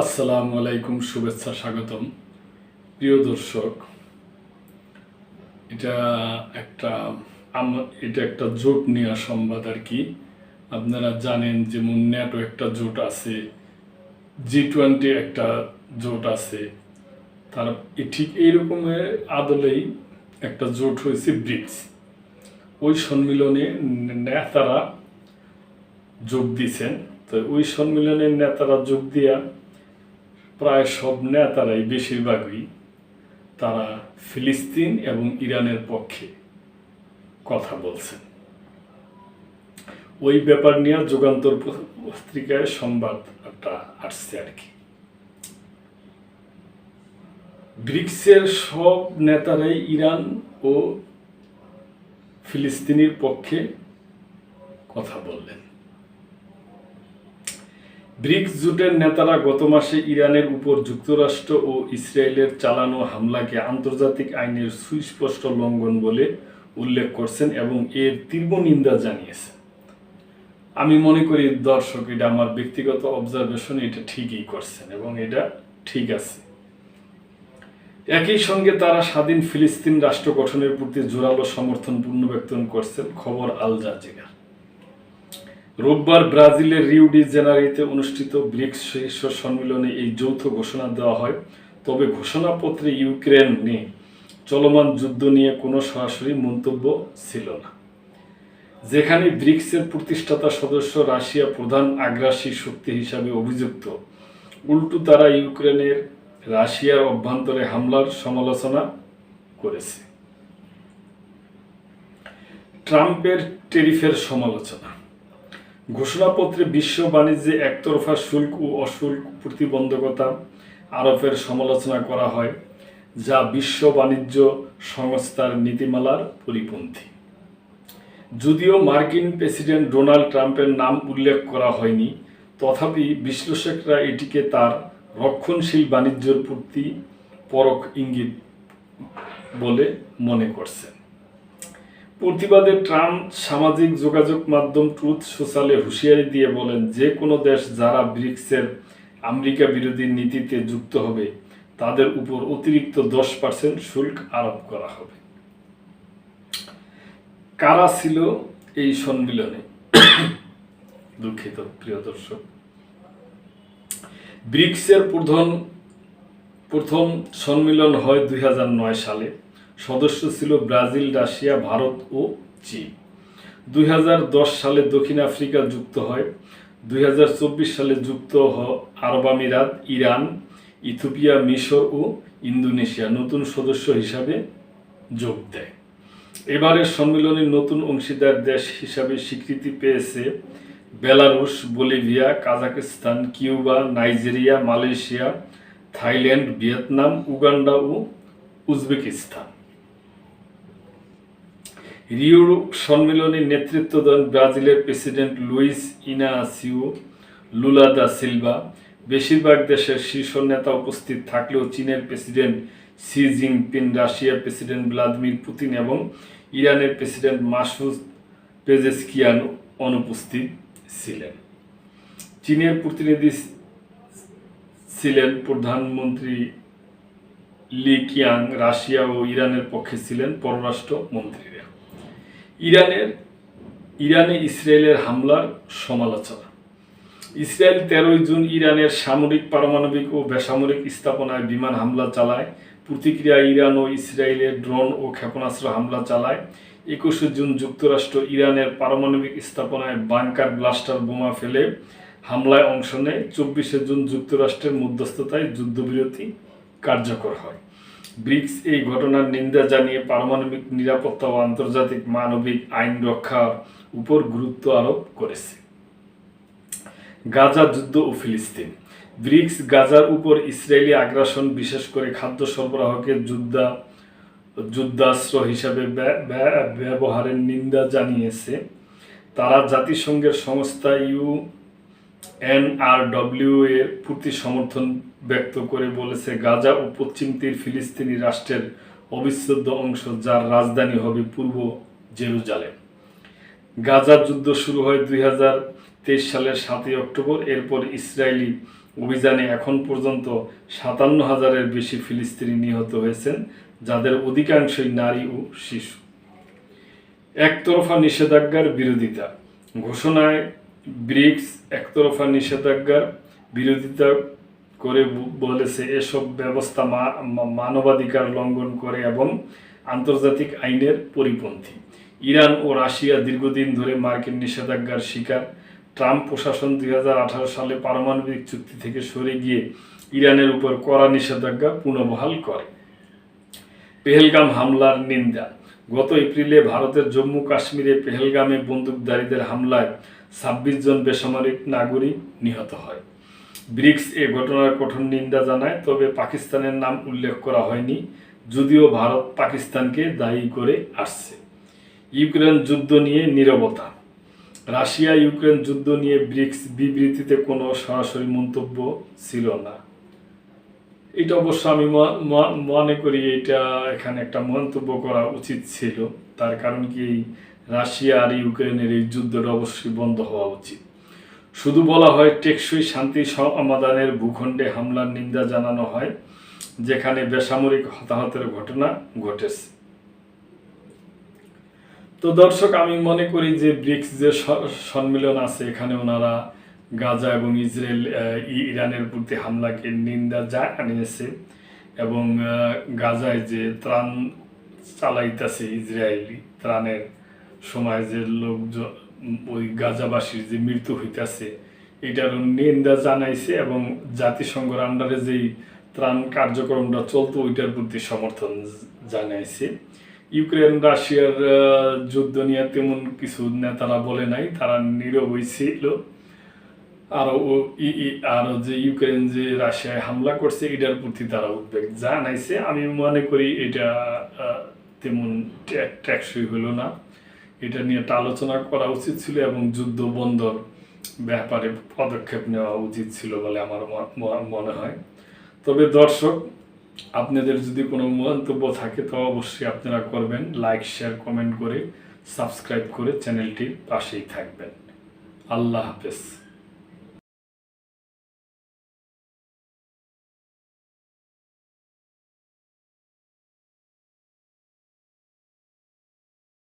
আসসালামু আলাইকুম, শুভেচ্ছা, স্বাগতম। প্রিয় দর্শক, এটা একটা এটা একটা জোট নেওয়া সংবাদ আর কি। আপনারা জানেন যেমন ন্যাটো একটা জোট আছে, জি টোয়েন্টি একটা জোট আছে। তার ঠিক এইরকমের আদলেই একটা জোট হয়েছে ব্রিক্স। ওই সম্মিলনে নেতারা যোগ দিয়েছেন তো ওই সম্মেলনের নেতারা যোগ দিয়া প্রায় সব নেতারাই বেশিরভাগই তারা ফিলিস্তিন এবং ইরানের পক্ষে কথা বলছেন। ওই ব্যাপার নিয়ে যুগান্তর পত্রিকায় সংবাদ একটা আসছে আর কি। ব্রিক্সের সব নেতারাই ইরান ও ফিলিস্তিনির পক্ষে কথা বললেন। ব্রিক্স জোটের নেতারা গত মাসে ইরানের উপর যুক্তরাষ্ট্র ও ইসরায়েলের চালানো হামলাকে আন্তর্জাতিক আইনের সুস্পষ্ট লঙ্ঘন বলে উল্লেখ করছেন এবং এর তীব্র নিন্দা জানিয়েছেন। আমি মনে করি, দর্শক, এটা আমার ব্যক্তিগত অবজারভেশন এটা ঠিকই করছেন এবং এটা ঠিক আছে। একই সঙ্গে তারা স্বাধীন ফিলিস্তিন রাষ্ট্র গঠনের প্রতি জোরালো সমর্থন পুনর্ব্যক্তন করছেন, খবর আল জাজিরা। রোববার ব্রাজিলের রিউ ডি জেনারিতে অনুষ্ঠিত ব্রিক্স শীর্ষ সম্মেলনে এই যৌথ ঘোষণা দেওয়া হয়। তবে ঘোষণাপত্রে ইউক্রেন নিয়ে চলমান যুদ্ধ নিয়ে কোনো সরাসরি মন্তব্য ছিল না। যেখানে ব্রিক্সের প্রতিষ্ঠাতা সদস্য রাশিয়া প্রধান আগ্রাসী শক্তি হিসাবে অভিযুক্ত। উল্টো তারা ইউক্রেনের রাশিয়ার অভ্যন্তরে হামলার সমালোচনা করেছে। ট্রাম্পের টেরিফের সমালোচনা। ঘোষণাপত্রে বিশ্ব বাণিজ্যে একতরফা শুল্ক ও অশুল্ক প্রতিবন্ধকতা আরোপের সমালোচনা করা হয়, যা বিশ্ব বাণিজ্য সংস্থার নীতিমালার পরিপন্থী। যদিও মার্কিন প্রেসিডেন্ট ডোনাল্ড ট্রাম্পের নাম উল্লেখ করা হয়নি, তথাপি বিশ্লেষকরা এটিকে তার রক্ষণশীল বাণিজ্যের প্রতি পরক ইঙ্গিত বলে মনে করছেন। প্রতিবাদে ট্রাম্প সামাজিক যোগাযোগ মাধ্যম ট্রুথ সোশ্যালে হুঁশিয়ারি দিয়ে বলেন, যে কোনো দেশ যারা ব্রিক্সের আমেরিকা বিরোধী নীতিতে যুক্ত হবে, তাদের উপর অতিরিক্ত দশ পার্সেন্ট শুল্ক আরোপ করা হবে। কারা ছিল এই সম্মিলনে? দুঃখিত, প্রিয় দর্শক। ব্রিক্সের প্রধান প্রথম সম্মিলন হয় দুই হাজার নয় সালে। সদস্য ছিল ব্রাজিল, রাশিয়া, ভারত ও চীন। দুই হাজার দশ সালে দক্ষিণ আফ্রিকা যুক্ত হয়। দুই হাজার চব্বিশ সালে যুক্ত হ- আরব আমিরাত, ইরান, ইথিওপিয়া, মিশর ও ইন্দোনেশিয়া নতুন সদস্য হিসাবে যোগ দেয়। এবারের সম্মেলনে নতুন অংশীদার দেশ হিসাবে স্বীকৃতি পেয়েছে Belarus, Bolivia Kazakhstan Cuba, Nigeria, Malaysia, Thailand, Vietnam, Uganda ও উজবেকিস্তান। রিও সম্মেলনে নেতৃত্ব দেন ব্রাজিলের president Luiz Inacio Lula da Silva. বেশিরভাগ দেশের শীর্ষ নেতা উপস্থিত থাকলেও চীনের প্রেসিডেন্ট সি জিনপিং, রাশিয়ার প্রেসিডেন্ট ভ্লাদিমির পুতিন এবং ইরানের প্রেসিডেন্ট মাসুদ পেজেসকিয়ান অনুপস্থিত ছিলেন। চীনের প্রতিনিধি ছিলেন প্রধানমন্ত্রী লি কিয়াং, রাশিয়া ও ইরানের পক্ষে ছিলেন পররাষ্ট্র মন্ত্রীরা ইরানের, ইরানে ইসরায়েলের হামলার সমালোচনা। ইসরায়েল তেরোই জুন ইরানের সামরিক, পারমাণবিক ও বেসামরিক স্থাপনায় বিমান হামলা চালায়। প্রতিক্রিয়া ইরান ও ইসরায়েলের ড্রোন ও ক্ষেপণাস্ত্র হামলা চালায়। একুশে জুন যুক্তরাষ্ট্র ইরানের পারমাণবিক স্থাপনায় বাংকার ব্লাস্টার বোমা ফেলে হামলায় অংশ নেয়। চব্বিশে জুন যুক্তরাষ্ট্রের মধ্যস্থতায় যুদ্ধবিরতি কার্যকর হয়। ব্রিক্স এই ঘটনার নিন্দা জানিয়ে পারমাণবিক নিরাপত্তা ও আন্তর্জাতিক মানবিক আইন রক্ষার উপর গুরুত্ব আরোপ করেছে। গাজা যুদ্ধ ও ফিলিস্তিন। ব্রিক্স গাজার উপর ইসরায়েলি আগ্রাসন বিশেষ করে খাদ্য সরবরাহকে যুদ্ধা, যুদ্ধাস্ত্র হিসাবে ব্য- ব্য- ব্যবহারের নিন্দা জানিয়েছে। তারা জাতিসংঘের সংস্থা ইউ এনআরডব্লিউ এর প্রতি সমর্থন ব্যক্ত করে বলেছে, গাজা ও পশ্চিম তীর ফিলিস্তিনি রাষ্ট্রের অবিচ্ছেদ্য অংশ যার রাজধানী হবে পূর্ব জেরুজালেম। গাজার যুদ্ধ শুরু হয় দুই সালের সাতই অক্টোবর। এরপর ইসরায়েলি অভিযানে এখন পর্যন্ত সাতান্ন হাজারের বেশি ফিলিস্তিনি নিহত হয়েছেন, যাদের অধিকাংশই নারী ও শিশু। একতরফা নিষেধাজ্ঞার বিরোধিতা। ঘোষণায় ব্রিক্স একতরফা নিষেধাজ্ঞার বিরোধিতা করে বলেছে এসব ব্যবস্থা মানবাধিকার লঙ্ঘন করে এবং আন্তর্জাতিক আইনের পরিপন্থী। ইরান ও রাশিয়া দীর্ঘদিন ধরে মার্কিন নিষেধাজ্ঞার শিকার। ট্রাম্প প্রশাসন দুই হাজার আঠারো সালে পারমাণবিক চুক্তি থেকে সরে গিয়ে ইরানের উপর কড়া নিষেধাজ্ঞা পুনর্বহাল করে। পেহেলগাম হামলার নিন্দা। গত এপ্রিলে ভারতের জম্মু কাশ্মীরে পেহেলগামে বন্দুকধারীদের হামলায় ছাব্বিশ জন বেসামরিক নাগরিক নিহত হয়। ব্রিক্স এ ঘটনার কঠোর নিন্দা জানায়, তবে পাকিস্তানের নাম উল্লেখ করা হয়নি, যদিও ভারত পাকিস্তানকে দায়ী করে আসছে। ইউক্রেন যুদ্ধ নিয়ে নীরবতা। রাশিয়া ইউক্রেন যুদ্ধ নিয়ে ব্রিক্স বিবৃতিতে কোনো সরাসরি মন্তব্য ছিল না। এটা অবশ্য আমি মনে করি এটা এখানে একটা মন্তব্য করা উচিত ছিল। তার কারণ কি রাশিয়া আর ইউক্রেনের এই যুদ্ধটা অবশ্যই বন্ধ হওয়া উচিত। শুধু বলা হয় টেকসই শান্তি সমাধানের ভূখণ্ডে হামলার নিন্দা জানানো হয়, যেখানে বেসামরিক হতাহতের ঘটনা ঘটেছে। তো দর্শক, আমি মনে করি যে ব্রিক্স যে সম্মেলন আছে, এখানে ওনারা গাজা এবং ইসরায়েল ইরানের প্রতি হামলাকে নিন্দা জানিয়েছে এবং গাজায় যে ত্রাণ চালাইতেছে ইসরায়েলি ত্রাণের সময় যে লোক জ- ওই গাজাবাসীর যে মৃত্যু হইতাছে, এটারও নিন্দা জানাইছে এবং জাতিসংঘের আন্ডারে যেই ত্রাণ কার্যক্রমটা চলতো, ওইটার প্রতি সমর্থন জানাইছে। ইউক্রেন, রাশিয়ার যুদ্ধ নিয়ে তেমন কিছু নেতারা বলে নাই, তারা নীরব হয়েছিল আরও ও- ই- ই- আরও যে ইউক্রেন যে রাশিয়ায় হামলা করছে, এটার প্রতি তারা উদ্বেগ জানাইছে। আমি মনে করি এটা তেমন টে- টেকসই হলো না। এটা নিয়ে একটা আলোচনা করা উচিত ছিল এবং যুদ্ধ বন্দর ব্যাপারে পদক্ষেপ নেওয়া উচিত ছিল বলে আমার মনে হয়। তবে দর্শক, আপনাদের যদি কোনো মন্তব্য থাকে, তো অবশ্যই আপনারা করবেন। লাইক শেয়ার কমেন্ট করে সাবস্ক্রাইব করে চ্যানেলটির পাশেই থাকবেন। আল্লাহ হাফেজ।